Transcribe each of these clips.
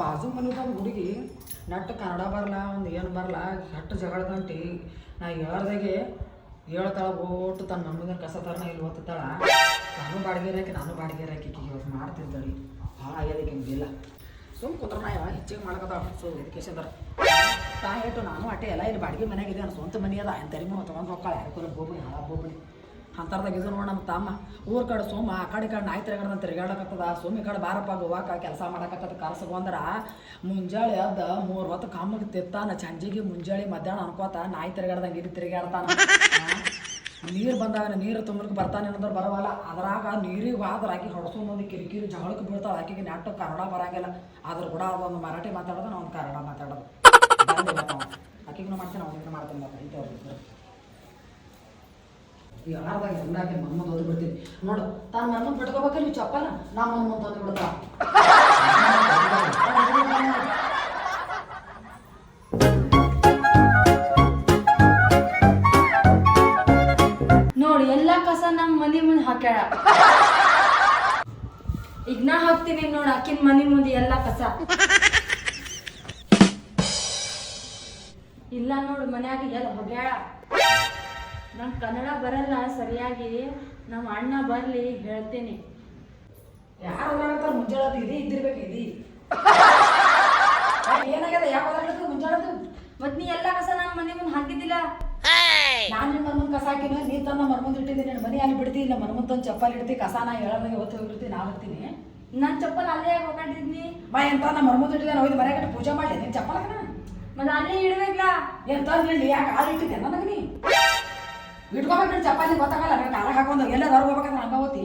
ಬಾಜು ಮನೆದಾಗ ಹುಡುಗಿ ನಟ್ಟು ಕನ್ನಡ ಬರಲ್ಲ ಒಂದು ಏನು ಬರಲ್ಲ ಕೆಟ್ಟ ಜಗಳ ಗಂಟಿ ನಾ ಹೇಳ್ದಾಗೆ ಹೇಳ್ತಾಳ ಓಟು ತನ್ನ ನಮ್ಮದ ಕಸ ತರನ ಇಲ್ಲಿ ಓದ್ತಾಳ ನಾನು ಬಾಡಿಗೆ ಹಾಕಿ ನಾನು ಬಾಡಿಗೆ ಹಾಕಿ ಇವತ್ತು ಮಾಡ್ತಿದ್ದಳಿ. ಭಾಳ ಆಗ್ಯದಕ್ಕೆ ಹಿಂಗಿಲ್ಲ ಸುಮ್ ಕುತ್ರ ನಾ ಯಾವ ಹೆಚ್ಚಿಗೆ ಮಾಡ್ಕತ್ತಾಳ ಸೊ ಎಜುಕೇಶನ್ ತಾ ಹೇಳ್ತು ನಾನು ಅಟ್ಟೆ ಎಲ್ಲ ಇಲ್ಲಿ ಬಾಡಿಗೆ ಮನೆಯಾಗಿದೆ ನಾನು ಸ್ವಂತ ಮನೆ ಅದ. ಏನು ತರಿಮು ತೊಗೊಂಡು ಹೋಗ್ತಾಳೆ. ಯಾರಿಗೂ ಹೋಗ್ಬಿಡಿ ಹಾಳ ಬೋಬಣಿ ಅಂತಾರ್ದಾಗ ಇದು ನೋಡಿ ನಮ್ಮ ತಮ್ಮ. ಊರ ಕಡೆ ಸೋಮ, ಆ ಕಡೆ ಕಡೆ ನಾಯಿ ತಿರುಗಾಡ್ದ ತಿರುಗಾಡಕತ್ತದ. ಸೋಮಿ ಕಡೆ ಬಾರಪ್ಪ ಗೋವಾಕ ಕೆಲಸ ಮಾಡಕತ್ತದ ಕರ್ಸಗೊಂದ್ರ ಮುಂಜಾಳೆ ಅದ ಮೂರು ಹೊತ್ತು ಕಮ್ಮಗೆ ತಿತ್ತಾನ ಚಂಜಿಗೆ ಮುಂಜಾಳೆ ಮಧ್ಯಾಹ್ನ ಅನ್ಕೋತ ನಾಯಿ ತಿರುಗಾಡ್ದಂಗೆ ಇದು ತಿರುಗಾಡ್ತಾನ. ನೀರು ಬಂದಾಗ ನೀರು ತುಂಬಲಿಕ್ಕೆ ಬರ್ತಾನೆ ಅನ್ನೋದ್ರ ಬರವಲ್ಲ. ಅದ್ರಾಗ ನೀರಿಗೆ ಆದ್ರೆ ಆಕೆ ಮಂದಿ ಕಿರಿಕಿರಿ ಜಗಳಕ್ಕೆ ಬೀಳ್ತಾವ ಆಕಿಗೆ ನೆಟ್ಟು ಕನ್ನಡ ಬರಂಗಿಲ್ಲ. ಆದ್ರೂ ಕೂಡ ಅದೊಂದು ಮರಾಠಿ ಮಾತಾಡೋದು ನಾವು ಕನ್ನಡ ಮಾತಾಡೋದು. ಆಕಿಗೂ ಮಾಡ್ತೀನಿ, ಅವನಿಗೂ ಮಾಡ್ತೀನಿ ಮತ್ತೆ ಯಾರ್ದಾಗ ಎಲ್ಲಾಕೆ ಮಮ್ಮ ಓದಿ ಬಿಡ್ತೀನಿ? ನೋಡು, ತಾನು ಮಮ್ಮ ಬಿಟ್ಕೋಬೇಕಲ್ಲ ನೀವು ಚಪ್ಪಲ ನಾ ಮಮ್ಮ ತಂದು ಬಿಡ್ತಾ? ನೋಡಿ, ಎಲ್ಲ ಕಸ ನಮ್ಮ ಮನೆ ಮುಂದೆ ಹಾಕ್ಯಾಳ. ಈಗ ನಾ ಹಾಕ್ತೀನಿ ನೋಡಿ ಅಕ್ಕಿನ ಮನೆ ಮುಂದೆ ಎಲ್ಲ ಕಸ. ಇಲ್ಲ ನೋಡು, ಮನ್ಯಾಗ ಎಲ್ಲ ಹೊಗ್ಯಾಳ. ನಂಗೆ ಕನ್ನಡ ಬರಲ್ಲ ಸರಿಯಾಗಿ. ನಮ್ಮ ಅಣ್ಣ ಬರಲಿ ಹೇಳ್ತೀನಿ. ಯಾರು ಓಡಾಡ್ತಾರ ಮುಂಜಾನೆ ಇದಿ ಇದ್ದಿರ್ಬೇಕು ಇದಿ. ಏನಾಗ್ಯದ? ಯಾಕೆ ಮುಂಜಾನೆ ಮತ್ ನೀ ಎಲ್ಲ ಕಸ ನನ್ನ ಮನೆ ಮುಂದೆ ಹಾಕಿದ್ದಿಲ್ಲ? ನಾನು ನಿಮ್ಮ ಮನೆ ಕಸ ಹಾಕಿನ ನೀ ತನ್ನ ಮುಂದೆ ಇಟ್ಟಿದ್ದೀನಿ ನನ್ನ ಮನೆ ಅಲ್ಲಿ ಬಿಡ್ತಿ ಇಲ್ಲ ಮರ್ಮಂದ್ ತಂದು ಚಪ್ಪಲ್ ಇಡ್ತಿ ಕಸ ನಾ ಹೇಳೋದಾಗ ಹೊತ್ತು ಹೋಗಿರ್ತೀನಿ ನಾ ಬರ್ತೀನಿ ನನ್ನ ಚಪ್ಪಲ್ ಅಲ್ಲೇ ಹೋಗಾಡಿದ್ನಿ ಬಾ ಎಂತ ನಾ ಮುಂದೆ ಇಟ್ಟಿದ್ದೆ ಮನೆ ಕಡೆ ಪೂಜೆ ಮಾಡಿ ನೀನು ಚಪ್ಪಲ್ ಮತ್ತೆ ಅಲ್ಲೇ ಇಡ್ಬೇಕಾ ಎಂತ ಹೇಳಿ ಯಾಕೆ ಹಾಲು ಇಟ್ಟಿದ್ದೆ ನನಗೆ ನೀ ಇಟ್ಕೋಬೇಕು ನನ್ನ ಚಪ್ಪಾಲಿ ಗೊತ್ತಾಗಲ್ಲ ನಾನು ಕಾಲ ಹಾಕೊಂಡು ಎಲ್ಲ ಹೊರಗೆ ಹೋಗ್ಬೇಕಂದ್ರೆ ಹಂಗ ಹೋತಿ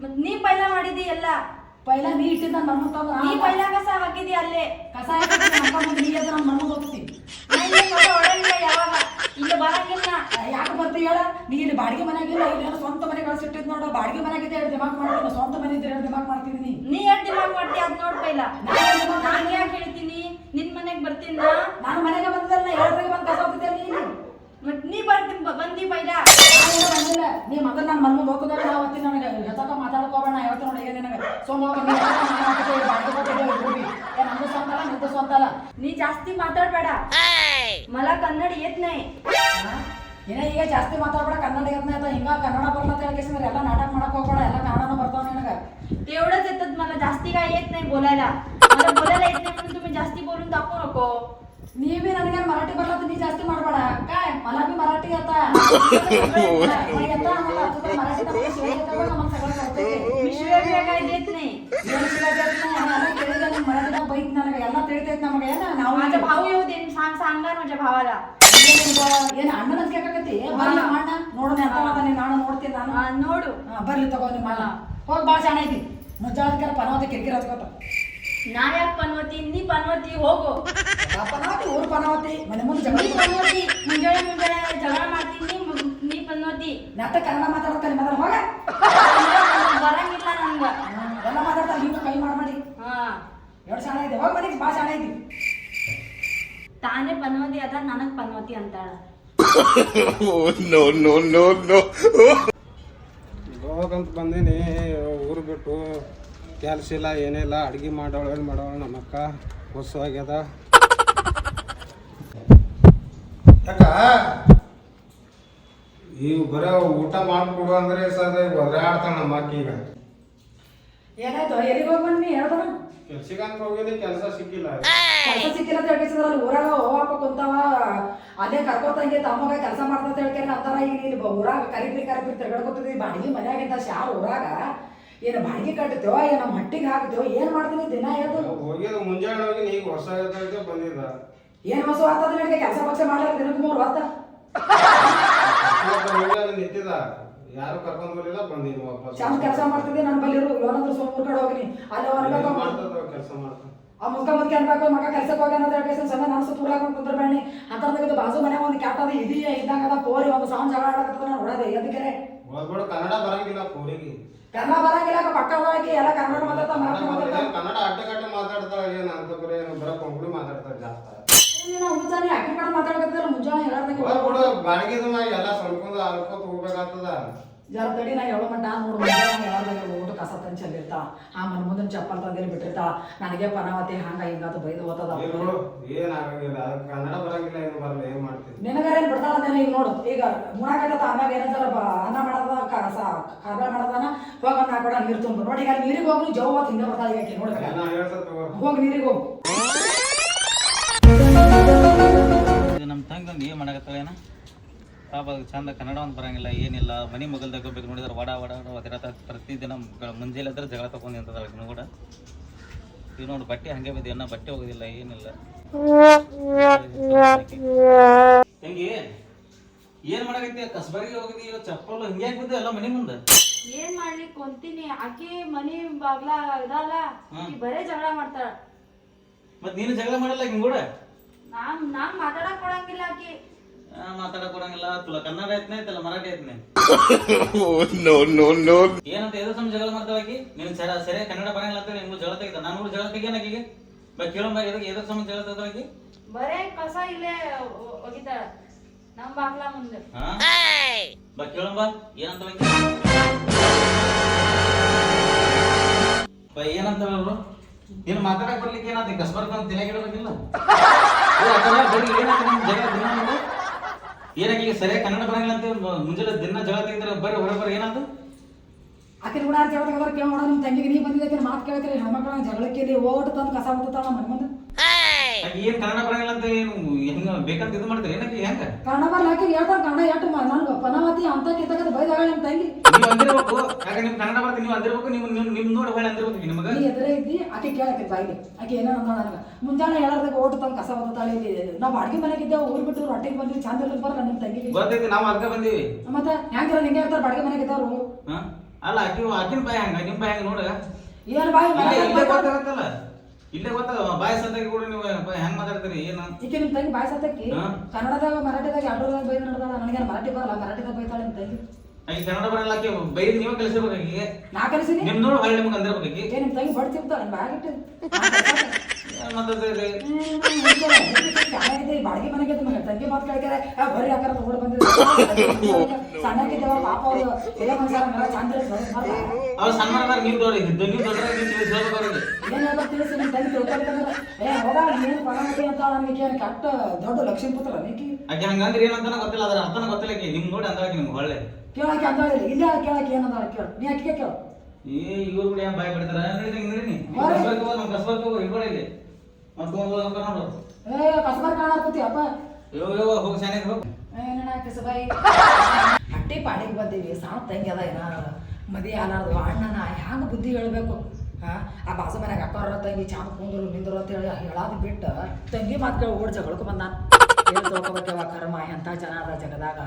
ಮತ್ ನೀ ಪೈಲ ಮಾಡಿದಿ ಎಲ್ಲ? ಪೈಲ ನೀ ಇಟ್ಟಿದ್ದ ನನ್ನ ಮನ್ಮಗ್ ತಂದು ನೀ ಪೈಲ ಕಸ ಹಾಕಿದಿ ಅಲ್ಲೇ? ಕಸ ಹಾಕಿದ್ರೆ ನನ್ನ ನೀ ಎದ್ದು ನನ್ನ ಮರ್ಮಂದ್ ಹೋಗ್ತೀನಿ ಯಾವಾಗ? ಇಲ್ಲಿ ಬರಂಗಿಲ್ಲ ಯಾಕೆ ಬರ್ತಿ ಹೇಳ? ನೀ ಇಲ್ಲಿ ಬಾಡಿಗೆ ಮನೆಯಾಗಿಲ್ಲ ಇಲ್ಲಿ ಸ್ವಂತ ಮನೆ ಕಳ್ಸಿಟ್ಟಿದ್ ನೋಡು. ಬಾಡಿಗೆ ಮನೆಯಾಗಿದ್ದೆ ಎರಡು ದಿಮಾಕ್ ಮಾಡ್ತೀನಿ ಸ್ವಂತ ಮನೆ ಇದ್ರೆ ಎರಡು ದಿಮಾಕ್ ಮಾಡ್ತೀನಿ ನೀ. ನೀ ಎಷ್ಟ್ ದಿಮಾಗ್ ಮಾಡ್ತಿ ಅದ್ ನೋಡ್ ಪೈಲ. ನಾನು ಯಾಕೆ ಹೇಳ್ತೀನಿ? ನಿನ್ ಮನೆಗೆ ಬರ್ತೀನಿ ನಾನು ಮನೆಗೆ ಬಂದಲ್ಲ ಎರಡರಿಗೆ ಬಂದು ಕಸ ಹೋಗ್ತಿದ್ದೆ ನೀನು. ಮತ್ ನೀ ಬರ್ತೀನಿ ಬಂದಿ ಪೈಲ ನಾನೇನು ಬಂದಿಲ್ಲ ನೀ ಮೊದಲು ನನ್ನ ಮನ್ ಮುಂದೆ ಹೋಗ್ತದೆ ನಾ ಅವತ್ತಿ ನನಗೆ ಹೆಸಕ ಮಾತಾಡ್ಕೋಬೇಡ ಯಾವತ್ತು ನೋಡಿ ಈಗ ನಿನಗೆ ಸೋಮವಾರ ನೀ ನಾನು ಹಾಕಿದ್ದೆ, ಬಾಡಿಗೆ ಕೊಟ್ಟಿದ್ದೆ, ಹೋಗಿ ಏ ನಂದು ಸ್ವಂತ ಅಲ್ಲ ನಿಂದು ಸ್ವಂತ ಅಲ್ಲ ನೀ ಜಾಸ್ತಿ ಮಾತಾಡ್ಬೇಡ मला कन्नड येत नाही ಹಾ? ಏನ ಈಗ ಜಾಸ್ತಿ ಮಾತಾಡ್ಬೇಡ ಕನ್ನಡ ಯತ್ನ ಆಯ್ತಾ ಹಿಂಗ ಕನ್ನಡ ಬರ್ಲತ್ತ ಹೇಳ್ಕೇಸಿದ್ರೆ ಎಲ್ಲ ನಾಟಕ ಮಾಡಕ್ ಹೋಗ್ಬೇಡ ಎಲ್ಲ ಕನ್ನಡನ ಬರ್ತಾವ ನಿನಗೆ तेवढंच येतात मला जास्ती काय येत नाही बोलायला मला बोलायला येत नाही म्हणून तुम्ही जास्ती बोलून दाखवू नको ನೀವೇ ನನಗೆ ಮರಾಠಿ ಬರ್ಲತ್ತ ನೀ ಜಾಸ್ತಿ ಮಾಡಬೇಡ ಕಾಯ್ मला बी मराठी आता मी शिवाय काय देत नाही मराठीला बैत नाही ಎಲ್ಲ ತಿಳಿತೈತೆ ನಮಗೆ ನಾವು माझा भाऊ येऊ दे मी सांग सांगणार माझ्या भावाला ಏನ್ ಅಣ್ಣನ ಕೇಳಕತ್ತಿ ಬರಲ್ಲ ಅಣ್ಣ ನೋಡೋಣ ಅರ್ಥ ಮಾಡ್ತಾನೆ ನಾನು ನೋಡ್ತೀನಿ ನಾನು ನೋಡು ಬರ್ಲಿ ತಗೋ ನಿಮ್ಮ ಹೋಗಿ ಭಾಳ ಚೆನ್ನಾಗಿ ಮುಂಜಾನೆ ಪರವಾದ ಕಿರಿಕಿರಿ ಹಚ್ಕೋತ ನಾ ಯಾಕೆ ಪನ್ವತಿ ನೀ ಪನ್ವತಿ ಹೋಗು. ಪನವತಿ ಊರು ಪನವತಿ ಮನೆ ಮುಂದೆ ಜಗಳ ನೀ ಪನ್ವತಿ ಮುಂಜಾನೆ ಮುಂಜಾನೆ ಜಗಳ ಮಾಡ್ತೀನಿ ನೀ ನೀ ಪನ್ವತಿ. ನಾತ ಕನ್ನಡ ಮಾತಾಡೋದ್ ಕಲಿ ಮಾತಾಡ ಹೋಗ ಬರಂಗಿಲ್ಲ ನಂಗ. ಹಾ, ಎಲ್ಲ ಮಾತಾಡ್ತಾರೆ ಹಿಂಗ ಕೈ ಮಾಡಿ ಮಾಡಿ. ಹಾ. ಎರಡು ಶಾಣ ಐತಿ ಹೋಗಿ ಮನೆಗೆ ಭಾಳ ಶಾಣ ಐತಿ ತಾನೇ ಪನ್ವತಿ ಅದ ನನಗ್ ಪನ್ವತಿ ಅಂತಾಳ. Oh, no, no, no, no. ಹೋಗಂತ ಬಂದೀನಿ ಊರು ಬಿಟ್ಟು. ಕೆಲಸ ಇಲ್ಲ ಏನಿಲ್ಲ ಅಡ್ಗೆ ಮಾಡೋಳು ಏನು ಮಾಡೋಳು ನಮ್ಮ ಅಕ್ಕ ಹೊಸ ಆಗ್ಯದ ಯಾಕ? ಬರ ಬರೋ ಊಟ ಮಾಡ್ಕೊಡು ಅಂದ್ರೆ ಸರ್ ಒದರಾಡ್ತಾಳ ನಮ್ಮ ಅಕ್ಕ ಈಗ. ಏನಾಯ್ತು? ಎಲ್ಲಿಗೆ ಹೋಗಿ ಬನ್ನಿ ಹೇಳ್ತಾನ ಕೆಲ್ಸಿಗಂತ ಹೋಗಿದ್ದೆ ಕೆಲಸ ಸಿಕ್ಕಿಲ್ಲ. ಕೆಲಸ ಸಿಕ್ಕಿಲ್ಲ ಅಂತ ಊರಾಗ ಹೋಗಪ್ಪ ಕುಂತಾವ. ಅದೇ ಕರ್ಕೊತಂಗೆ ತಮ್ಮಗ ಕೆಲಸ ಮಾಡ್ತಾ ಹೇಳ್ಕೇನ ಅಂತಾರ. ಈಗ ಇಲ್ಲಿ ಊರಾಗ ಕರಿಬಿ ಕರಿಬಿ ತಿರ್ಗಾಡ್ಕೊತಿದ್ವಿ. ಬಾಡಿಗೆ ಮನ್ಯಾಗಿಂದ ಶಾರ್ ಊರಾಗ. ಏನು ಬಾಡಿಗೆ ಕಟ್ಟತೇವ ಏನು ನಮ್ಮ ಹಟ್ಟಿಗೆ ಹಾಕ್ತೇವ ಏನ್ ಮಾಡ್ತೀನಿ ದಿನ ಎದ್ದು ಹೋಗಿದ್ದು ಮುಂಜಾನೆ ಹೋಗಿ ಈಗ ಹೊಸ ಆಗೈತೆ ಬಂದಿದ್ದ. ಏನ್ ಹೊಸ ಆತದ ನನಗೆ? ಕೆಲಸ ಪಕ್ಷ ಮಾಡ್ಲಾರ ದಿನಕ್ಕೆ ಮೂರು ಹೊತ್ತ? ನಿಂತಿದ ಯಾರು ಕರ್ಕೊಂಡ್ ಬರಲಿಲ್ಲ ಬಂದೀನಿ ವಾಪಸ್. ಚಂದ ಕೆಲಸ ಮಾಡ್ತಿದ್ದೆ ನನ್ನ ಬಲ್ಲಿರು ಇವನಂದ್ರ ಸೋಮೂರ್ ಕಡೆ ಹೋಗಿನಿ ಅಲ್ಲಿ ಅವ್ರ ಕೆಲಸ ಮಾಡ್ತಾನೆ ಆ ಮುಖ ಮುದ್ಕೆ ಅನ್ಬೇಕು ಮಗ ಕೆಲ್ಸಕ್ಕೆ ಹೋಗ್ಯಾನ ಅಂತ ಹೇಳ್ಕೇಸಿ ಸಣ್ಣ ನಾನು ಸುತ್ತ ಊರಾಗ ಕುಂದ್ರ ಬೇಣಿ ಅಂತಂದಾಗ ಬಾಜು ಮನೆ ಒಂದು ಕ್ಯಾಟ್ ಅದ ಇದೆಯೇ ಇದ್ದಾಗ ಅದ ಪೋರಿ ಒಂದು ಸಾಂಗ್ ಜಗಳ ಆಡಕತ್ತದ ನಾನು ಹೊಡದೆ ಓದ್ಬೇಡ ಕನ್ನಡ ಬರಂಗಿಲ್ಲ ಪೂರಿಗೆ. ಕನ್ನಡ ಬರಂಗಿಲ್ಲ ಪಕ್ಕದಾಗಿ ಎಲ್ಲ ಕನ್ನಡ ಮಾತಾಡ್ತಾ ಮರಾಠಿ ಕನ್ನಡ ಮಾತಾಡ್ತಾ. ಕನ್ನಡ ಅಡ್ಡ ಕಟ್ಟ ಮಾತಾಡ್ತಾಳ ಏನ್ ಅಂತ ಬರೀ ಏನು ಬರ ಕೊಂಕಣಿ ಮಾತಾಡ್ತಾಳ ಜಾಸ್ತಿ ನಾವು ಮುಂಜಾನೆ ಅಕ್ಕಿ ಕಡೆ ಮಾತಾಡಕತ್ತಿಲ್ಲ ಮುಂಜಾನೆ ಹೋಗ್ಬಿಡು ಬಾಡಿಗೆದು ನಾ ಎಲ್ಲ ಸಣ್ಕೊಂಡ್ ಅಲ್ಕೋತ ಹೋಗ್ಬೇಕಾಗ್ತದ. ಜರ ತಡಿ ನಾ ಹೇಳೋ ಮಟ್ಟ ನೋಡು ಯಾವಾಗ ಊಟ ಕಸ ತಂದ್ ಬಿಟ್ಟಿರ್ತಾಳ ಆ ಮನ ಮುಂದಿನ ಚಪ್ಪಲ್ ತಂದೇಲಿ ಬಿಟ್ಟಿರ್ತಾ? ನನಗೆ ಪನಾವತಿ ಹಂಗ ಹಿಂಗಾತ ಬೈದು ಏನು ಏನು ಮಾಡ್ತೀವಿ ನಿನಗಾರೇನ್ ಬಿಡ್ತಾಳ ನಾನು ಈಗ ನೋಡು. ಈಗ ಮುಣಾಕತ್ತ ಆಮ್ಯಾಗ ಏನಂತಾರ ಅನ್ನ ಮಾಡದ ಕಸ ಕಾರ್ಬಾರ ಮಾಡದಾನ ಹೋಗ ನಾ ಕೂಡ ನೀರು ತುಂಬ ನೋಡಿ ಈಗ ನೀರಿಗೆ ಹೋಗ್ಲಿ ಜವ್ ಹೊತ್ತು ಹಿಂದೆ ಬರ್ತಾಳ ಈಗ ಆಕಿ ನೋಡ್ಬೇಕ ನಾ ಹೇಳ್ತಾ ತಗೋ. ಹೋಗಿ ನೀರಿಗೆ ಹೋಗು. ನಮ್ಮ ತಂಗಿ ಏನು ಮಾಡಕತ್ತಾಳೇನ? ಪಾಪ ಚಂದ ಕನ್ನಡ ಒಂದು ಬರಂಗಿಲ್ಲ ಏನಿಲ್ಲ. ಮನಿ ಮಗಲ್ ತಗೋಬೇಕು ನೋಡಿದ್ರೆ ವಡ ವಡ ಒದರಾತ ಪ್ರತಿದಿನ ಮುಂಜಾನೆ ಎದ್ರೆ ಜಗಳ ತಗೊಂಡು ನಿಂತದ ಆಕಿನೂ ಕೂಡ. ಇವ್ ನೋಡಿ ಬಟ್ಟೆ ಹಂಗೆ ಬಿದ್ದು ಏನ ಬಟ್ಟೆ ಹೋಗೋದಿಲ್ಲ ಏನಿಲ್ಲ. ತಂಗಿ ಏನ್ ಮಾಡಕತ್ತಿ? ಕಸ್ಬರ್ಗಿ ಹೋಗಿದ್ದಿ ಇವತ್ತು ಚಪ್ಪಲ್ ಹಿಂಗೆ ಬಿದ್ದು ಎಲ್ಲ ಮನೆ ಮುಂದೆ? ಏನ್ ಮಾಡ್ಲಿ ಕೊಂತೀನಿ. ಆಕಿ ಮನಿ ಬಾಗ್ಲ ಇದಲ್ಲ ಬರೇ ಜಗಳ ಮಾಡ್ತಾಳ. ಮತ್ ನೀನು ಜಗಳ ಮಾಡಲ್ಲ ಹಿಂಗ್ ಕೂಡ? ನಾನ್ ನಾನ್ ಮಾತಾಡಕ್ ಕೊಡಂಗಿಲ್ಲ ಆಕಿ. ಮಾತಾಡಕ್ ಕೊಡಂಗಿಲ್ಲ ತುಲ Kannada ಐತ್ನೆ Marathi ಐತ್ನೆ? Oh, no, no, no. ಏನಂತ ಎದ್ರ ಸಮ ಜಗಳ ನಿನ್ ಸರ ಸರಿ ಕನ್ನಡ ಬರಂಗಿಲ್ಲ ಅಂತ ನಿಮ್ಗೆ ಜಗಳ ತೆಗಿತ ನಾನು ಕೂಡ ಜಗಳ ತೆಗಿಯನ್ ಆಕಿಗೆ? ಬಾ ಸಮ ಜಗಳ ಬರೇ ಕಸ ಇಲ್ಲೇ ಒಗಿತಾಳ ಬಾಗ್ಲ ಮುಂದೆ. ಏನಂತ ಬಾ ಏನಂತ ಅವರು? ನೀನು ಮಾತಾಡಕ್ ಬರ್ಲಿಕ್ಕೆ ಏನಾತ ಕಸ್ಬರ್ಕ ಅಂತ ತಲೆಗೆ ಇಡಬೇಕಿಲ್ಲ ಈಗ ಸರಿಯಾಗಿ ಕನ್ನಡ ಬರಂಗಿಲ್ಲ ಅಂತ ಮುಂಜಾನೆ ದಿನ ಜಗಳ ತೆಗೆದ್ರೆ ಬರ್ರಿ ಹೊರ ಬರ್ರಿ ಏನಂದು ಆಕೆ ಕೂಡ ಜಗಳ ತೆಗೆದ್ರೆ ಕೇಳ ನೋಡೋ ನಿಮ್ಮ ತಂಗಿಗೆ ನೀ ಬಂದಿದ್ದಕ್ಕೆ ಮಾತು ಕೇಳ್ತೀರಿ ಹೆಣ್ಮಕ್ಳ ಜಗಳಕ್ಕೆ ಓಟ್ ತಂದು ಕಸ ಬಿಡ್ತಾಳ ಮನೆ ಮುಂದೆ. ಏನ್ ಕನ್ನಡ ಬರಂಗಿಲ್ಲ ಅಂತ ಏನು ಹೆಂಗ ಬೇಕಂತ ಇದು ಮಾಡ್ತೀರಿ? ಏನಕ್ಕೆ ಹೆಂಗ? ಕನ್ನಡ ಬರ ಆಕೆ ಹೇಳ್ತಾರ ಕನ್ನಡ ಎಷ್ಟು ನನಗೆ ಪನವತಿ ಅಂತ ಕಿತ್ತಕ್ಕೆ ಬೈದಾಗಳ ನಿಮ್ಮ ತಂಗಿ. ನೀವು ಅಂದಿರ್ಬೇಕು. ಯಾಕೆ ನಿಮ್ ಕನ್ನಡ ಬರ್ತೀನಿ ನೀವು ಅಂದಿರ್ಬೇಕು ನೀವು ನಿಮ್ ನಿಮ್ ನೋಡಿ ಹೊಳೆ ಅಂದಿರ್ಬೇಕು ನಿಮಗ. ನೀ ಎದುರೇ ಇದ್ದಿ ಆಕೆ ಕೇಳಕ್ಕೆ ಬಾಯಿಗೆ ಆಕೆ ಏನೋ ಅಂದ ನನಗೆ. ಮುಂಜಾನೆ ಹೇಳದಾಗ ಓಟ್ ತಂದು ಕಸ ಬತ್ತಾಳೆ ಇಲ್ಲಿ ನಾವು ಅಡ್ಗೆ ಮನೆಗೆ ಇದ್ದೇವೆ ಊರ್ ಬಿಟ್ಟು ರೊಟ್ಟಿಗೆ ಬಂದ್ವಿ ಚಂದ ಇರ್ಲಿಕ್ಕೆ ಬರ ನಮ್ಮ ತಂಗಿಗೆ. ಗೊತ್ತೈತಿ ನಾವು ಅದಕ್ಕೆ ಬಂದೀವಿ. ಮತ್ತೆ ಹೆಂಗಿರ ನಿಂಗೆ ಹೇಳ್ತಾರೆ ಅಡ್ಗೆ ಮನೆಗೆ ಇದ್ದವ್ರು? ಹಾ? ಅಲ್ಲ ಆಕಿ ಆಕಿನ ಬಾಯಿ ಹಂಗ ನಿಮ್ ಬಾಯಿ ಹಂಗ ನೋಡ. ಏನ್ ಬಾಯಿ ಗೊತ್ತಾಗತ್ತಲ್ಲ ಇಲ್ಲೇ ಗೊತ್ತಾಗ ಬಾಯ್ ಸತ್ತಾಗಿ ಕೂಡ ನೀವು ಬಾ- ಹೆಂಗ್ ಮಾತಾಡ್ತೀರಿ ಏನು ಈಗ ನಿಮ್ ತಂಗಿ ಬಾಯ್ ಸತ್ತಕ್ಕಿ ಹಾ. ಕನ್ನಡದಾಗ ಮರಾಠಿದಾಗ ಎರಡರದಾಗ ಬೈದು ನಡೆದಾಳ ನನಗೆ ಮರಾಠಿ ಬರಲ್ಲ ಮರಾಠಿದಾಗ ಬೈತಾಳೆ ನಿಮ್ಮ ತಂಗಿ ಆಕಿ ಕನ್ನಡ ಬರಲ್ಲ ಅಕ್ಕಿ ಬೈದ್ ನೀವೇ ಕಲಿಸಿರ್ಬೇಕು ಆಕಿಗೆ ನಾ ಕಲಿಸಿನಿ ನಿಮ್ ನೋಡಿ ಹಳ್ಳಿ ನಿಮ್ಗೆ ಆಕಿ ಏ ನಿಮ್ಮ ತಂಗಿ ಬಡ್ತಿ ಇರ್ತಾಳೆ ಬಾಗಿಟ್ಟು ಮಾತಾಡ್ತೀರಿ ಬಾಡಿಗೆ ಮನೆಗೆ ತಂಗಿ ಮಾತು ಕೇಳ್ತಾರೆ ಬರೀ ಆಕಾರ ತಗೊಂಡು ಬಂದಿದ್ರು ಪಾಪ ಅವರು ಮರ ಚಂದ್ರ ಅವ್ರು ನೀವು ದೊಡ್ಡ ಇದ್ದು ನೀವು ದೊಡ್ಡ ತಿಳಿಸಿ ನಿಮ್ಮ ಏ ಹೋಗ ನೀನು ಪರಾಮತಿ ಅಂತ ನನಗೆ ಏನು ಕೆಟ್ಟ ದೊಡ್ಡ ಲಕ್ಷ್ಮೀ ಪುತ್ರ ನೀಕಿ ಆಕೆ ಹಂಗಂದ್ರೆ ಏನಂತಾನ ಗೊತ್ತಿಲ್ಲ ಅದ್ರ ಅರ್ಥನ ಗೊತ್ತಿಲ್ಲ ಆಕಿ. ನಿಮ್ ನೋಡಿ ಅಂದಾಗ ನಿಮ್ಗೆ ಒಳ್ಳೆ. ಕೇಳಕ್ಕೆ ಹೇಳಿ. ಇಲ್ಲ ಕೇಳಕ್ಕೆ ಏನಂತ ಕೇಳು. ನೀ ಅಕ್ಕಿಗೆ ಕೇಳು. ಏ ಇವ್ರು ಕೂಡ ಏನ್ ಭಯ ಬಿಡ್ತಾರ? ನಡೀತಿ ನಡೀನಿ? ಹೋರಿ. ಕಸ್ಬರ್ಕ್ ಹೋಗ್ ನಮ್ ಕಸ್ಬರ್ಕ್ ಹೋಗು ಇಳ್ಕೊಳ ಇಲ್ಲಿ. ಮತ್ತೆ ಹೋಗೋದು ನೋಡು. ಏ ಕಸಬಾರ್ ಕಾಣಕತ್ತಿ ಅಪ್ಪ. ಯೋ ಯೋ ಹೋಗಿ ಶಾನೆ ಹೋಗು. ಏನ ಕಸಬಾಯಿ ಹಟ್ಟಿ ಪಾಡಿಗೆ ಬಂದೀವಿ ಸಣ್ಣ ತಂಗಿ ಅದ ಏನಾರ, ಮದಿ ಆಲಾರ್ದು ಅಣ್ಣನ ಹ್ಯಾಂಗ ಬುದ್ಧಿ ಹೇಳಬೇಕು? ಆ ಬಾಸು ಮನೆಗೆ ಅಕ್ಕಾರ ತಂಗಿ ಚಾಂದ್ ಕುಂದ್ರು, ನಿಂದ್ರು ಅಂತ ಹೇಳಿ ಹೇಳೋದು ಬಿಟ್ಟು ತಂಗಿ ಮಾತು ಕೇಳಿ ಓಡ್ ಜಗಳಕ್ಕೆ ಬಂದಾನ ಏನು ತಿಳ್ಕೊಬೇಕವ ಕರ್ಮ ಎಂಥ ಜನ ಅದ ಜಗದಾಗ?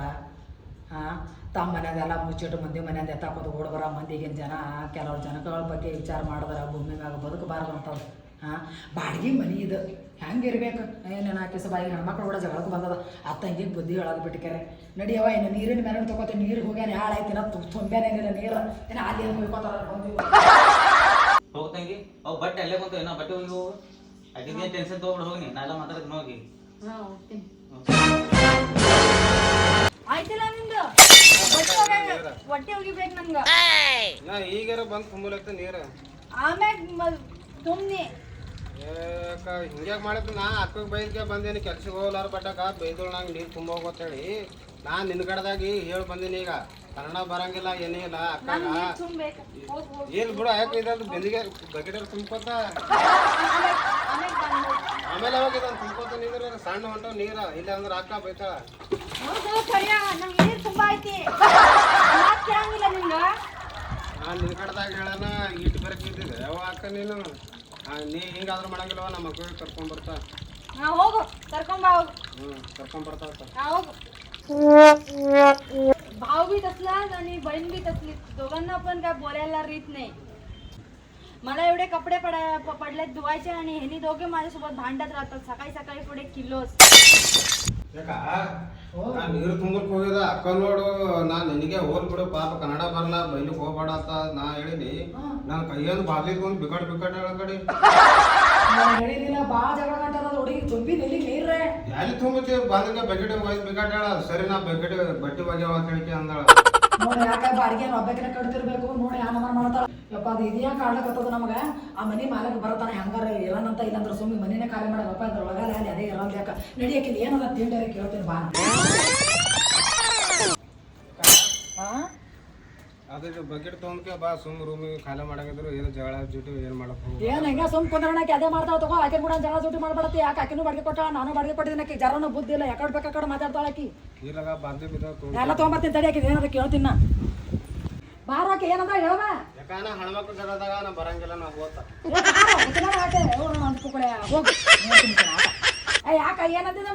ಹಾಂ ತಮ್ಮ ಮನ್ಯಾಗೆಲ್ಲ ಮುಚ್ಚಿಟ್ಟು ಮಂದಿ ಮನೆಯಿಂದ ಎತ್ತಾಕೋದು ಓಡ್ ಮಂದಿಗಿನ ಜನ ಕೆಲವು ಜನಗಳ ಬಗ್ಗೆ ವಿಚಾರ ಮಾಡಿದ್ರೆ, ಭೂಮಿ ಮ್ಯಾಗ ಬದುಕಬಾರ್ದು ಅಂತವ್ರು. ಹಾ? ಬಾಡಿಗೆ ಮನಿ ಇದು. ಹೆಂಗಿರ್ಬೇಕು ಏನೇನು ಹಾಕಿಸ ಬಾಯಿ ಹೆಣ್ಮಕ್ಳು ಕೂಡ ಜಗಳಕ್ಕೆ ಬಂದದ. ಆ ತಂಗಿಗೆ ಬುದ್ಧಿ ಹೇಳೋದು ಬಿಟ್ಟಿಕೆರೆ ನಡಿಯವ ಇನ್ನು ನೀರಿನ ಮೇಲೆ ತಗೋತೆ ನೀರು ಹೋಗ್ಯಾನ ಹಾಳಾಯ್ತಿನ ತುಂಬ್ಯಾನೇನಿಲ್ಲ ನೀರು. ಏನ ಅಲ್ಲಿ ಹೋಗ್ಕೋತಾರ ಬಂದ್ವಿ. ಹೋಗ್ ತಂಗಿ. ಅವ್ ಬಟ್ಟೆ ಅಲ್ಲೇ ಬಂತು ಏನೋ ಬಟ್ಟೆ ಹೋಗಿ. ಹೋಗು ಅದಕ್ಕೆ ಟೆನ್ಷನ್ ತೊಗೊಂಡು ಹೋಗಿ ನಾ ಎಲ್ಲ ಮಾತಾಡ್ತೀನಿ ಹೋಗಿ. ಆಯ್ತಿಲ್ಲ ನಿಂದು? ಹೊಟ್ಟೆ ಹೋಗಿಬೇಕು ನನ್ಗ ನಾ ಈಗಾರ ಬಂದು ತುಂಬಲತ್ತ ನೀರು. ಆಮ್ಯಾಗ ಸುಮ್ನಿ ಏಕ ಹಿಂಗ್ಯಾಕ್ ಮಾಡಿದ್ದು ನಾ ಅಕ್ಕಗೆ ಬೈದ್ಕೆ ಬಂದೇನಿ ಕೆಲ್ಸಕ್ಕೆ ಹೋಗ್ಲಾರ ಬಟ್ಟಕ ಬೈದೋಳು ನಂಗೆ ನೀರು ತುಂಬ ಹೇಳಿ ನಾ ನಿನ್ನ ಕಡೆದಾಗಿ ಹೇಳಿ ಬಂದೀನಿ ಈಗ ಕನ್ನಡ ಬರಂಗಿಲ್ಲ ಏನಿಲ್ಲ ಇಲ್ಲ ಅಕ್ಕ ಏನ್ ಬಿಡು ಯಾಕೆ ಇದಂತ ಬೆಂದಿಗೆ ಬಕೆಟಲ್ಲಿ ತುಂಬ್ಕೊತ? ಆಮೇಲೆ ಅವಾಗ ಇದನ್ನ ತುಂಬ್ಕೋತ ನೀರು ಸಣ್ಣ ಹೊಂಟವ್ ನೀರ ಇಲ್ಲ ಅಂದ್ರೆ ಅಕ್ಕ ಬೈತಾಳ. ನಾನು ನಿನ್ನ ಕಡೆದಾಗ ಹೇಳನ ಇಟ್ಟು ಬರಕ್ ಇದ್ದಿದೆ ಯಾವ ಅಕ್ಕ ನೀನು? ಆ, ನೀ ಹಿಂಗಾದ್ರೂ ಮಾಡಂಗಿಲ್ಲವ ನಮ್ಮ ಮಕ್ಕಳಿಗೆ ಕರ್ಕೊಂಡ್ ಬರ್ತಾ ನಾ ಹೋಗು ಕರ್ಕೊಂಡ್ ಬಾ ಹೋಗು ಹ್ಞೂ ಕರ್ಕೊಂಡ್ ಬರ್ತಾವ हा हो भाव बी तसलाच आणि बहीण बी तसली दोघांना पण काय बोलायला रीत नाही मला एवढे कपडे पडा प- पडलेत धुवायचे आणि ह्यांनी दोघे माझ्यासोबत भांडत राहतात सकाळी सकाळी पुढे किलोच ಯಾಕ? ನಾ ನೀರು ತುಂಬಕ್ ಹೋಗಿದ ಅಕ್ಕ ನೋಡು ನಾ ನಿನಗೆ ಹೋಲ್ ಬಿಡು ಪಾಪ ಕನ್ನಡ ಬರಲ್ಲ ಬೈಲಿಗೆ ಹೋಗ್ಬೇಡ ಅಂತ ನಾ ಹೇಳಿನಿ. ನಾನು ಕೈಯಲ್ಲಿ ಬಾಗಿಲಿ ಒಂದು ಬಿಕಟ್ ಬಿಕಟ್ ಹೇಳ ಕಡೆ ಹೇಳಿದಿಲ್ಲ ಬಾ ಜಗಳ ಗಂಟದ ಹುಡುಗಿ ತುಂಬಿ ನಿಲ್ಲಿ ನೀರ್ರೆ ಎಲ್ಲಿ ತುಂಬತಿ? ಬಕೆಟ್ ಒಯ್ದು ಬಿಕಟ್ ಹೇಳ. ಸರಿ ನಾ ಬಕೆಟ್ ಬಟ್ಟೆ ಒಗ್ಯಾವ ಅಂತ ಹೇಳಿಕೆ ಅಂದಾಳ. ನೋಡಿ ಯಾಕೆ ಬಾಡಿಗೆ ಒಬ್ಬಕಿನ ಕಟ್ತಿರ್ಬೇಕು ನೋಡಿ ಯಾವ ಮಾಡ್ತಾಳ. ಯಪ್ಪ ಅದು ಇದ್ಯಾ ಕಾಡ್ಲಕತ್ತದ ನಮಗೆ? ಆ ಮನೆ ಮಾಲಕ್ ಬರತಾನೆ ಹಂಗಾರ ಇರನಂತ ಇಲ್ಲಂದ್ರೆ ಸುಮ್ಮನೆ ಮನಿನೇ ಖಾಲಿ ಮಾಡಬೇಕಪ್ಪ ಅದ್ರ ಒಳಗಲ್ಲ ಅಲ್ಲಿ ಅದೇ ಇರಲ್ಲ ಯಾಕ? ನಡಿಯಕ್ಕೆ ಏನದ ತಿಂಡಿ ಕೇಳ್ತೀನಿ ಬಾ ಬಕೆಟ್ ತೊಗೊಂಡ್ಕೆ ಬಾ ಸುಮ್ ರೂಮಿಗೆ ಖಾಲಿ ಮಾಡಾಕಿದ್ರು ಏನು ಜಗಳ ಜುಟ್ಟು ಏನು ಮಾಡಕ್ ಏನು ಏನ್ ಹೆಂಗ ಸುಮ್ ಕುಂದ್ರಣಕ್ಕೆ ಅದೇ ಮಾಡ್ತಾವ ತಗೋ ಆಕೆ ಕೂಡ ಜಗಳ ಜೂಟಿ ಮಾಡ್ಬೇಡತ್ತಿ ಯಾಕೆ ಆಕಿನೂ ಬಾಡಿಗೆ ಕೊಟ್ಟ ನಾನು ಬಾಡಿಗೆ ಕೊಟ್ಟಿದ್ದೀನಿ ಆಕಿ. ಜರನು ಬುದ್ಧಿ ಇಲ್ಲ ಯಾಕಡೆ ಬೇಕಾಕಡೆ ಮಾತಾಡ್ತಾಳ ಆಕಿ? ಇಲ್ಲಾಗ ಬಾಂಧಿ ಬಿದ್ದಾವ ತೊಗೊಂಡು ಎಲ್ಲ ತೊಗೊಂಬರ್ತೀನಿ ತಡಿ ಆಕಿ ಏನದ ಕೇಳ್ತೀನಿ ನಾ. ಬಾರಾಕಿ ಏನದ ಹೇಳವ ಯಾಕಂದ್ರೆ ಹೆಣ್ಮಕ್ಳು ನಾ ಬರಂಗಿಲ್ಲ ನಾ ಹೋತ. ಯಾಕ ಏನಂದಿನ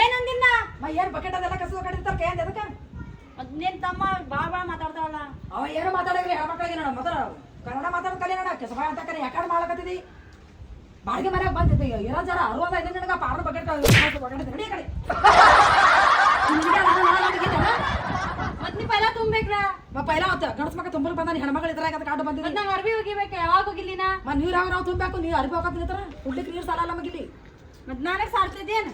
ಏನಂದಿನ್ನ ಮ ಏನ್ ಬಕೆಟ್ ಅದೆಲ್ಲ ಕಸದ ಕಡಿತಾರ ಕೈ ಅಂದ ಅದಕ್ಕ ಅದ್ನೇನ್ ನಿನ್ ತಮ್ಮ ಬಾಳ ಬಾಳ ಮಾತಾಡ್ತಾವಲ್ಲ ಅವ ಏನು ಮಾತಾಡಿದ್ರಿ ಹೆಣ್ಮಕ್ಳಿಗೆ ನೋಡ. ಮೊದಲ ಕನ್ನಡ ಮಾತಾಡೋದ್ ಕಲಿ ನೋಡ. ಕೆಸಬ ಅಂತ ಕರೆ ಯಾಕಡೆ ಮಾಡ್ಲಕತ್ತಿದಿ ಬಾಡಿಗೆ ಮನ್ಯಾಗ ಬಂದಿದ್ದೆ. ಇರೋ ಜರ ಅರವತ್ತ ಐದು ನಿನಗ ಪಾರ ಬಕೆಟ್ ಬಕೆಟ್ ನಡಿ ಕಡೆ ಮತ್ ನೀ ಪೈಲ ತುಂಬೇಕ್ರ ಪೈಲ ಅವತ್ತ ಗಣಸ್ ಮಕ್ಕ ತುಂಬಲ್ ಬಂದಾನ ಹೆಣ್ಮಗಳು ಇದ್ರಾಗ ಅದ ಕಾಡು ಮತ್ ಬಂದಿದ್ದ ನಂಗ್ ಅರ್ಬಿ ಹೋಗಿಬೇಕು ಯಾವಾಗ ಹೋಗಿಲ್ಲಿನ ಮ ನೀರ್ ಯಾವ ನಾವು ತುಂಬಬೇಕು ನೀ ಅರ್ಬಿ ಹೋಗತ್ ತರ ಕುಡ್ಲಿಕ್ ನೀರು ಸಾಲ ನಮಗಿಲ್ಲಿ ಮತ್ತೆ ನಾನೇ ಸಾರ್ತಿದ್ದೇನ್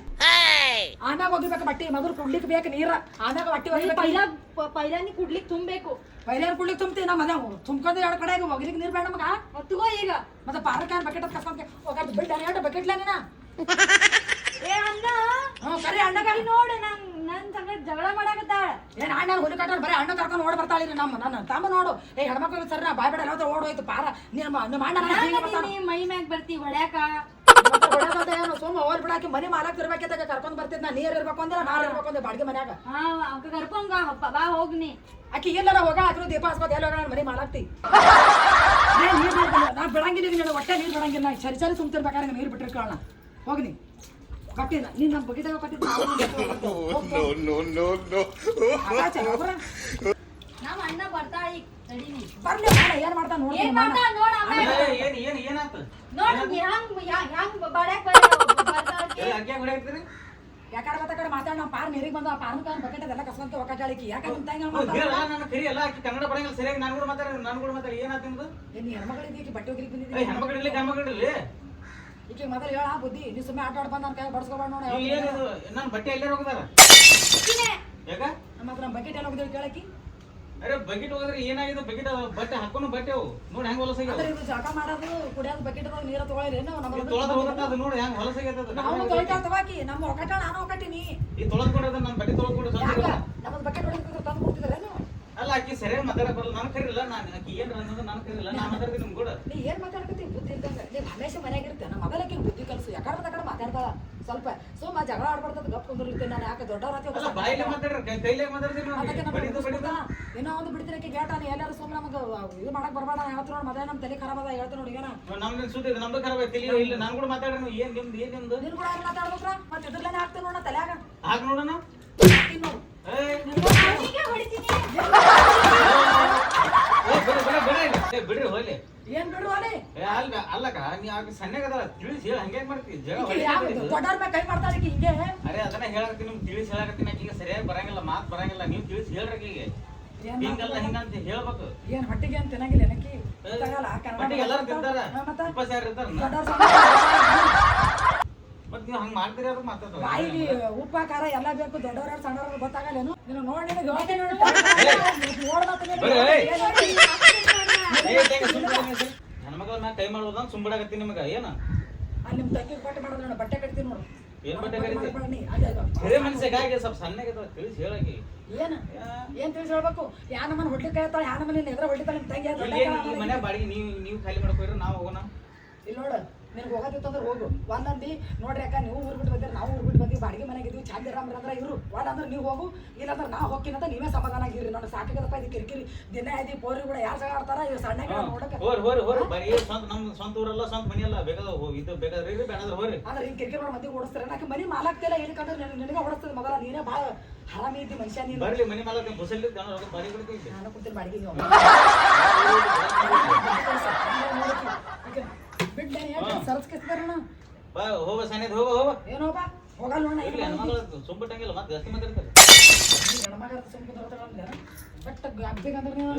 ಆಮ್ಯಾಗ ಹೋಗಿಬೇಕು ಬಟ್ಟಿ ಮಗರು ಕುಡ್ಲಿಕ್ ಬೇಕ ನೀರ. ಆಮ್ಯಾಗ ಬಟ್ಟಿ ಹೋಗ್ಬೇಕು ಪೈಲ ಪೈಲ ನೀ ಕುಡ್ಲಿಕ್ ತುಂಬಬೇಕು. ಪೈಲ ಕುಡ್ಲಿಕ್ ತುಂಬ್ತಿ ನಮ್ಮ ಮನೆ ತುಂಬ್ಕೊಂಡು ಎರಡು ಕಡೆ ಹೋಗ್ಲಿಕ್ ನೀರು ಬೇಡ ಮಗ ಮತ್ ತಗೋ ಈಗ. ಮತ್ತೆ ಪಾರಕ ಬಕೆಟ್ ಕಸ್ಕೊಂತ ಹೋಗಾರ್ದು ಬಿಡ್ಡ ಎರಡು ಬಕೆಟ್ ನೀನ? ಏ ಅಣ್ಣ ಹ್ಞೂ ಕರಿ ಅಣ್ಣಗ. ಈ ನೋಡು ನನ್ ನನ್ ಸಂಗಡ ಜಗಳ ಮಾಡಾಕತ್ತಾಳ ಏನ್ ಅಣ್ಣ ಹುಲಿ ಕಟ್ಟ ಬರೀ ಅಣ್ಣ ಕರ್ಕೊಂಡು ಓಡ್ ಬರ್ತಾಳಿರಿ ನಮ್ಮ ನನ್ನ ತಮ್ಮ ನೋಡು. ಏ ಹೆಣ್ಮಕ್ಳು ಸರಿ ನಾ ಬಾಯ್ ಬೇಡ ಎಲ್ಲ ಓಡ್ ಹೋಯ್ತು. ಪಾರ ನಿಮ್ಮ ನಿಮ್ಮ ಅಣ್ಣ ನನ್ನ ಹೀಗೆ ಬರ್ತಾನ. ನೀ ಮೈ ಮ್ಯಾಗ ಬರ್ತಿ ಹೊಡ್ಯಾಕ? ಮತ್ತೆ ಹೊಡ್ಯಾಕಂತ ಏನು? ಸುಮ್ಮ ಓಡ್ ಬಿಡಾಕಿ ಮನೆ ಮಾಲಕ್ ಇರ್ಬೇಕಿದ್ದಾಗ ಕರ್ಕೊಂಡ್ ಬರ್ತಿದ್ ನಾ ನೀರ್ ಇರ್ಬೇಕು ಅಂದ್ರೆ ನಾರ್ ಇರ್ಬೇಕು ಅಂದ್ರೆ ಬಾಡಿಗೆ ಮನ್ಯಾಗ. ಹಾ ಕರ್ಕೊಂಡ್ ಬಾ ಹಬ್ಬ ಬಾ ಹೋಗ್ನಿ ಆಕಿ ಎಲ್ಲರ ಹೋಗ ಆದ್ರೂ ದೀಪ ಹಸ್ಕೋತ ಎಲ್ಲ ಹೋಗೋಣ ಮನೆ ಮಾಲಾಕ್ತಿ. ಏ ನೀರ್ ನಾ ಬಿಡಂಗಿಲ್ಲ ನೀನು ಹೊಟ್ಟೆ ನೀರ್ ಬಿಡಂಗಿಲ್ಲ. ನಾ ಸರಿ ಸರಿ ಸುಮ್ತಿರ್ಬೇಕಾದ್ರೆ ನೀರ್ ಬಿಟ್ಟಿರ್ಕೊಳ್ಳೋಣ ಹೋಗ್ನಿ ಕಟ್ಟಿನ ನೀನ್ ನಮ್ಮ ಬಗಿದಾಗ ನೋ no. ನಮ್ಮ ಅಣ್ಣ ಬರ್ತಾ ಈಗ ಬರ್ಲಿ ಏನ್ ಮಾಡ್ತಾ ನೋಡಿ ಏನ್ ಮಾಡ್ತಾ ನೋಡ ಏನ್ ಏನ್ ಏನಾತ ನೋಡ್ ಹೆಂಗ್ ಹೆಂಗ್ ಬಾಡ್ಯಾಕ್ ಹೊಡ್ಯಾಕ್ತೀರಿ ಯಾಕಡೆ ಮತ್ತ ಕಡೆ ಮಾತಾಡ ನಾವು ಪಾರ್ ನೀರಿಗೆ ಬಂದ ಪಾರ್ನ ಕಾರ್ ಬಕೆಟ್ ಅದೆಲ್ಲ ಕಸ್ಕೊಂತ ಒಕ್ಕಾಳಿಕಿ ಯಾಕೆ ನಿಮ್ ತಂಗ ಕರಿ ಎಲ್ಲ ಆಕಿ ಕನ್ನಡ ಬರಂಗಿಲ್ಲ ಸರಿಯಾಗಿ ನಾನು ಕೂಡ ಮಾತಾಡ ನಾನು ಕೂಡ ಮಾತಾಡ ಏನಾತ ನಿಮ್ದು? ನೀನ್ ಈಕಿ ಬಟ್ಟೆ ಏ ಬಂದಿದ್ದೀನಿ ಹೆಣ್ಮಕ್ಳಿರ್ಲಿ ಗಂಡ್ಮಕ್ಳಿರ್ಲಿ ಈಕಿ ಮೊದಲು ಹೇಳ ಬುದ್ಧಿ. ನೀ ಸುಮ್ಮನೆ ಆಟ ನನ್ನ ಕೈ ನೋಡಿ ನೀವು ಏನು ನಾನು ಬಟ್ಟೆ ಎಲ್ಲೇ ಹೋಗದಾರ? ಯಾಕ? ನಮ್ಮ ಹತ್ರ ಬಕೆಟ್ ಎಲ್ಲ ಹೋಗಿದೆ ಕೇಳಾಕಿ ಅರೆ ಬಕೆಟ್ ಹೋಗಿದ್ರೆ ಏನಾಗಿದೆ ಬಕೆಟ್ ಬಟ್ಟೆ ಹಾಕೊಂಡು ಬಟ್ಟೆ ಅವು ನೋಡಿ ಹೆಂಗ್ ಹೊಲಸ ಅಂದ್ರೆ ಇದು ಜಳಕ ಮಾಡೋದು ಕುಡಿಯೋದು ಬಕೆಟ್ ಅದಾಗ ನೀರ ಏನೋ? ನಮ್ಮ ತೊಳೆದು ಹೋಗತ್ತ ಅದು ನೋಡಿ ಹೆಂಗ್ ಹೊಲಸಾಗ್ಯದ ನಾವು ತೊಳಿತಾಳ ತವಾಕಿ ನಮ್ಮ ಒಕ್ಕಟ ನಾನು ಈ ತೊಳೆದು ಕೊಡೋದ ನನ್ನ ಬಟ್ಟೆ ತೊಳೆದು ಕೊಡೋದು ಯಾಕ? ನಮ್ಮದು ಬಕೆಟ್ ಹೊಡಿದ್ರೆ ತಂದು ಅಲ್ಲ ಆಕಿ ಸರಿಯಾಗಿ ಮಾತಾಡಕ್ ಬರಲ್ಲ. ನಾನು ಕರಿಲ್ಲ ನಾನು ಆಕಿ ಏನ್ ಅನ್ನೋದು ನಾನು ಕರಿಲ್ಲ ನಾನು ಮಾತಾಡ್ತೀನಿ ನಿಮ್ ಕೂಡ. ನೀ ಏನ್ ಮಾತಾಡ್ಕತಿ ಬುದ್ಧಿ ಇದ್ದಂಗ. ನೀ ಹಮೇಶ ಮನ್ಯಾಗ ಇರ್ತೆ ನಮ್ಮ ಮೊದಲಕ್ಕೆ ಬುದ್ಧಿ ಕಲ್ಸು. ಯಾಕಡೆ ಕಡೆ ಮಾತಾಡ್ತಾಳ ಸ್ವಲ್ಪ ಸುಮ್ಮ ಜಗಳ ಆಡ್ಬಾರ್ದು ಗಪ್ ಕುಂದಿರ್ತೇನೆ ನಾನು. ಯಾಕೆ ದೊಡ್ಡವ್ರ ಬಾಯಿಲೆ ಮಾತಾಡ್ರಿ ಕೈ ಕೈಲೇ ಮಾತಾಡ್ತೀನಿ ಏನೋ ಒಂದು ಬಿಡ್ತಿರಕ್ಕೆ ಗೇಟ. ನೀ ಎಲ್ಲಾರು ಸುಮ್ಮನೆ ನಮಗೆ ಇದು ಮಾಡಕ್ ಬರಬೇಡ. ಹೇಳ್ತು ನೋಡಿ ಮೊದಲೇ ನಮ್ಮ ತಲೆ ಖರಾಬ್ ಅದ ಹೇಳ್ತು ನೋಡಿ ಏನ ನಮ್ದು ಸುದ್ದಿ ನಮ್ದು ಖರಾಬ್ ಐತಿ ಇಲ್ಲ ನಾನು ಕೂಡ ಮಾತಾಡ್ರಿ ಏನ್ ನಿಮ್ದು ಏನ್ ನಿಮ್ದು? ನೀನ್ ಕೂಡ ಮಾತಾಡ್ಬೇಕ್ರ? ಮತ್ತೆ ಇದ್ರಲ್ಲೇ ಹಾಕ್ತೀನಿ ನೋಡ ತಲ್ಯಾಗ. ಹಾಕ್ ನೋಡೋಣ. ಹೊಡಿತೀನಿ. ಏ, ಬಿಡ್ರಿ ಏ, ಬಿಡ್ರಿ ಹೋಗ್ಲಿ. ಏನ್ ಬಿಡು ಅಲ್ಲಿ ಏ ಅಲ್ಲ ಅಲ್ಲಕ ನೀ ಆಗ ಸಣ್ಣಗದ ತಿಳಿಸಿ ಹೇಳಿ ಹಂಗೆ ಮಾಡ್ತಿ? ಜಗ ದೊಡ್ಡವ್ರ ಮೇಲೆ ಕೈ ಮಾಡ್ತಾಳೆ ಈಕಿ ಹಿಂಗೆ? ಅರೆ ಅದನ್ನ ಹೇಳಕತ್ತೀನಿ ನಿಮ್ಗೆ ತಿಳಿಸಿ ಹೇಳಕತ್ತೀನಿ ಆಕಿಗೆ ಸರಿಯಾಗಿ ಬರಂಗಿಲ್ಲ ಮಾತ್ ಬರಂಗಿಲ್ಲ ನೀವು ತಿಳಿಸಿ ಹೇಳ್ರಿ ಈಗ ಹಿಂಗಲ್ಲ ಹಿಂಗಂತ ಹೇಳ್ಬೇಕು. ಏನ್ ಹೊಟ್ಟಿಗೆ ಅಂತ ತಿನ್ನಂಗಿಲ್ಲ ಏನಕ್ಕಿ? ಬಟ್ಟಿಗೆ ಎಲ್ಲಾರು ತಿಂತಾರ? ಉಪವಾಸ ಯಾರು ಇರ್ತಾರ ಮತ್ ನೀವು ಹಂಗ ಮಾಡ್ತೀರಿ ಅದು ಮಾತಾಡ್ತಾವ ಬಾಯಿಗೆ ಉಪ್ಪ ಖಾರ ಎಲ್ಲ ಬೇಕು ದೊಡ್ಡವ್ರ ಸಣ್ಣವ್ರ ಗೊತ್ತಾಗಲ್ಲೇನು? ನೀನು ನೋಡಿ ನಿನಗೆ. ಹೆಣ್ಮಕ್ಳ ಮ್ಯಾಗ ಕೈ ಮಾಡೋದ ಸುಂಬಿಡಾಕತ್ತೀನಿ ನಿಮಗ ಏನ? ನಿಮ್ ತಂಗಿಗೆ ಬಟ್ಟೆ ಮಾಡೋದು ಬಟ್ಟೆ ಕಟ್ತೀನಿ ನೋಡು. ಏನ್ ಬಟ್ಟೆ ಕಟ್ತಿ? ಮಾಡ್ಬೇಡ ನೀ. ಅದೇ ಅದು. ಹಿರೇ ಮನುಷ್ಯಗಾಗಿ ಸ್ವಲ್ಪ ಸಣ್ಣಗೆ ತಿಳಿಸಿ ಹೇಳಾಕಿ ಏನ? ಏನ್ ತಿಳಿಸಿ ಹೇಳ್ಬೇಕು? ಯಾ ನಮ್ಮನ್ನ ಹೊಡ್ಲಿಕ್ಕೆ ಕೈತಾಳ ಯಾ ನಮ್ಮನ್ನ ಎದ್ರ ಹೊಡಿತಾಳೆ ನಿಮ್ಮ ತಂಗಿ ಮನೆ ಬಾಡಿಗೆ ನೀವು ನೀವು ಖಾಲಿ ಮಾಡಕ್ ಹೋಗ್ರಿ ನಾವು ಹೋಗೋಣ? ಇಲ್ಲ ನೋಡು. ನಿನಗೆ ಹೋಗೋದಿತ್ತಂದ್ರೆ ಹೋಗು. ಒಂದಂದಿ ನೋಡ್ರಿ ಅಕ್ಕ ನೀವು ಊರ್ ಬಿಟ್ಟು ಬಂದಿರಿ ನಾವು ಊರು ಬಿಟ್ಟು ಬಂದಿವಿ ಬಾಡಿಗೆ ಮನೆಗೆ ಇದೀವಿ ಚಂದ ಇರಾಮ್ರ ಅಂದ್ರೆ ಇರು ಅಂದ್ರೆ ನೀವು ಹೋಗು ಇಲ್ಲಾಂದ್ರೆ ನಾ ಹೋಗ್ತೀನಂತ ನೀವೇ ಸಮಾಧಾನ ಆಗಿರಿ ನೋಡಿ ಸಾಕಾಗದಪ್ಪ ಇದು ಕಿರಿಕಿರಿ. ದಿನ ಐದಿ ಪೋರಿ ಕೂಡ ಯಾರು ಸಹ ಆಡ್ತಾರ? ಇವ್ರು ಸಣ್ಣ ನೋಡಕ್ಕೆ. ಹೋರಿ ಹೋರಿ ಹೋರಿ. ಬರೀ ಸ್ವಂತ ನಮ್ಮ ಸ್ವಂತ ಊರಲ್ಲ ಸ್ವಂತ ಮನೆ ಅಲ್ಲ. ಹೋಗಿ ಇದು ಬೇಕಾದ್ರೆ ಆದ್ರೆ ಬೇಡಾದ್ರೆ ಹೋರಿ. ಅಂದ್ರೆ ಹಿಂಗೆ ಕಿರಿಕಿರಿ ಮಾಡಿ ಮಂದಿ ಓಡಿಸ್ತಾರೆ. ನಾಕೆ ಮನಿ ಮಾಲಾಕ್ತಿಲ್ಲ ಹೇಳ್ಕೊಂಡು ನಿನಗೆ ಓಡಿಸ್ತದೆ ಮೊದಲ ನೀನೇ ಭಾಳ ಹರಾಮಿ ಇದ್ದಿ ಮನುಷ್ಯ ನೀನು. ಬರ್ಲಿ ಮನೆ ಮಾಲಕ ಬುಸಲ್ಲಿ ಬಾರಿ ಬಿಡ್ತೀವಿ ನಾನು ಕೂತೀನಿ ಬಾಡಿಗೆ ಸರಸ್ಕಿಸ್ತಾರಣ ಬಾ ಹೋಗ ಸನೇದ್ ಹೋಗ ಹೋಗ. ಏನೋಪ್ಪ ಹೋಗಲ್ಲ ನೋಡ ಸುಂಬಿಟ್ಟಂಗಿಲ್ಲ ಮತ್ತೆ ಜಾಸ್ತಿ ಮಾತಾಡ್ತಾರೆ. ಬಟ್ ನೀವು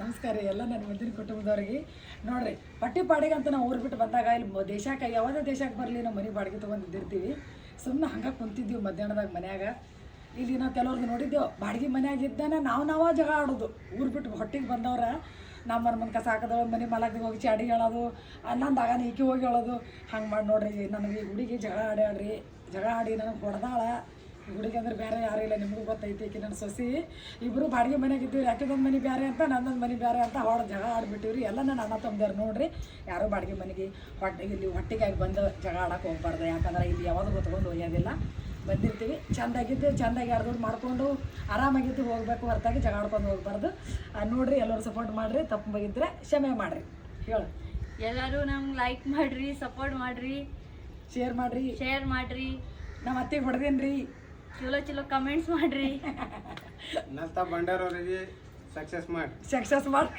ನಮಸ್ಕಾರ ರೀ ಎಲ್ಲ ನನ್ನ ಮಂದಿರ ಕುಟುಂಬದವ್ರಿಗೆ. ನೋಡ್ರಿ ಪಟ್ಟಿ ಪಾಡಿಗೆ ಅಂತ ನಾವು ಊರು ಬಿಟ್ಟು ಬಂದಾಗ ಇಲ್ಲಿ ದೇಶಕ್ಕೆ ಯಾವುದೇ ದೇಶಕ್ಕೆ ಬರಲಿ ನಾವು ಮನೆ ಬಾಡಿಗೆ ತೊಗೊಂಡಿದ್ದಿರ್ತೀವಿ ಸುಮ್ಮನೆ ಹಂಗೆ ಕುಂತಿದ್ವಿ ಮಧ್ಯಾಹ್ನದಾಗ ಮನ್ಯಾಗ. ಇಲ್ಲಿ ನಾವು ಕೆಲವ್ರಿಗೆ ನೋಡಿದ್ದೆವು, ಬಾಡಿಗೆ ಮನ್ಯಾಗ ಇದ್ದಾನೆ, ನಾವು ನಾವ ಜಗಳ ಆಡೋದು. ಊರು ಬಿಟ್ಟು ಹೊಟ್ಟಿಗೆ ಬಂದವ್ರ ನಮ್ಮ ಮನೆ ಮುಂದೆ ಕಸ ಹಾಕೋದು ಮನೆ ಮಲಗಿ ಹೋಗಿ ಚಾಡಿ ಹೇಳೋದು ಅನ್ನಂದಾಗ ನೀಕಿ ಹೋಗಿ ಹೇಳೋದು. ಹಂಗೆ ಮಾಡಿ ನೋಡ್ರಿ, ನನಗೆ ಈ ಹುಡುಗಿ ಜಗಳ ಆಡ್ಯಾಡ್ರಿ ಜಗಳ ಆಡಿ ನನಗೆ ಹೊಡೆದಾಳ. ಈ ಹುಡುಗಿ ಅಂದ್ರೆ ಬೇರೆ ಯಾರು ಇಲ್ಲ, ನಿಮಗೂ ಗೊತ್ತೈತಿ ಈಕೆ ನನ್ನ ಸೊಸಿ. ಇಬ್ಬರು ಬಾಡಿಗೆ ಮನೆಗೆ ಇದ್ದೀವಿ ಯಾಕಿದೊಂದು ಮನೆ ಬೇರೆ ಅಂತ, ನನ್ನೊಂದು ಮನೆ ಬೇರೆ ಅಂತ ಹೊಡೆದು ಜಗಳ ಆಡ್ಬಿಟ್ಟಿವ್ರಿ. ಎಲ್ಲ ನನ್ನ ಅಣ್ಣ ತಮ್ಮದವ್ರು ನೋಡ್ರಿ, ಯಾರೂ ಬಾಡಿಗೆ ಮನೆಗೆ ಹೊಟ್ಟೆ ಇಲ್ಲಿ ಹೊಟ್ಟೆಗಾಗಿ ಬಂದು ಜಗಳ ಆಡಕ್ಕೆ ಹೋಗ್ಬಾರ್ದು. ಯಾಕಂದ್ರೆ ಇಲ್ಲಿ ಯಾವಾಗ ಗೊತ್ಕೊಂಡು ಒಯ್ಯೋದಿಲ್ಲ. ಬಂದಿರ್ತೀವಿ. ಚೆಂದಾಗಿದ್ದು ಚೆಂದಾಗಿ ಎರಡು ಮಾಡಿಕೊಂಡು ಮಾಡ್ಕೊಂಡು ಆರಾಮಾಗಿದ್ದು ಹೋಗಬೇಕು ಹೊರತಾಗಿ ಜಗಾಡ್ಕೊಂಡು ಹೋಗಬಾರ್ದು. ನೋಡ್ರಿ ಎಲ್ಲರೂ ಸಪೋರ್ಟ್ ಮಾಡಿರಿ ತಪ್ಪು ಬಗ್ಗಿದ್ರೆ ಕ್ಷಮೆ ಮಾಡಿರಿ. ಹೇಳು. ಎಲ್ಲರೂ ನಮ್ಗೆ ಲೈಕ್ ಮಾಡಿರಿ ಸಪೋರ್ಟ್ ಮಾಡಿರಿ. ಶೇರ್ ಮಾಡಿರಿ. ಶೇರ್ ಮಾಡಿರಿ. ನಮ್ಮ ಅತ್ತಿಗೆ ಹೊಡೆದೇನ್ರಿ? ಚಲೋ ಚಲೋ ಕಮೆಂಟ್ಸ್ ಮಾಡಿರಿ. ನತ್ತ ಬಂಡಾರವರಿಗೆ ಸಕ್ಸಸ್ ಮಾಡಿ. ಸಕ್ಸಸ್ ಮಾಡಿ.